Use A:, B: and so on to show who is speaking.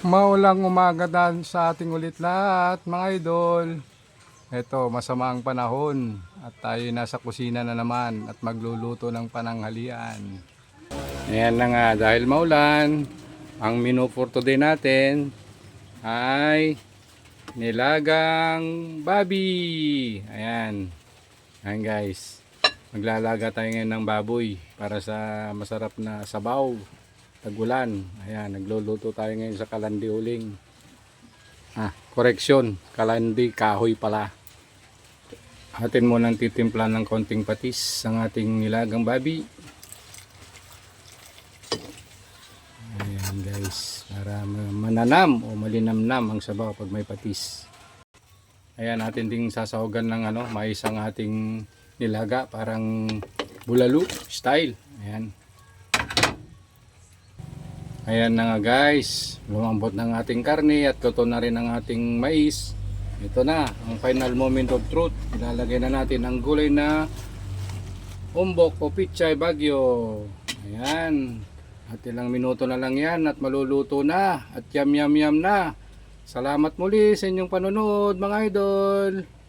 A: Maulang umaga dan sa ating ulit lahat, mga idol. Ito, masama ang panahon at tayo nasa kusina na naman at magluluto ng pananghalian. Ayan na nga, dahil maulan, ang menu for today natin ay nilagang babi. Ayan. Ayan guys. Maglalaga tayo ngayon ng baboy para sa masarap na sabaw. Tagulan. Ayan, nagluluto tayo ngayon sa kalandi uling. Ah, correction. Kalandi kahoy pala. Atin mo nang titimpla ng konting patis ang ating nilagang babi. Ayan guys, para ma- mananam o malinamnam ang sabaw pag may patis. Ayan, atin ding sasahugan ng ano, mais ang ating nilaga, parang bulalo style. Ayan. Ayan na nga guys, lumambot ng ating karne at luto na rin ang ating mais. Ito na, ang final moment of truth. Ilalagay na natin ang gulay na umbok o pichay bagyo. Ayan. At ilang minuto na lang yan at maluluto na. At yam yam yam na. Salamat muli sa inyong panonood mga idol.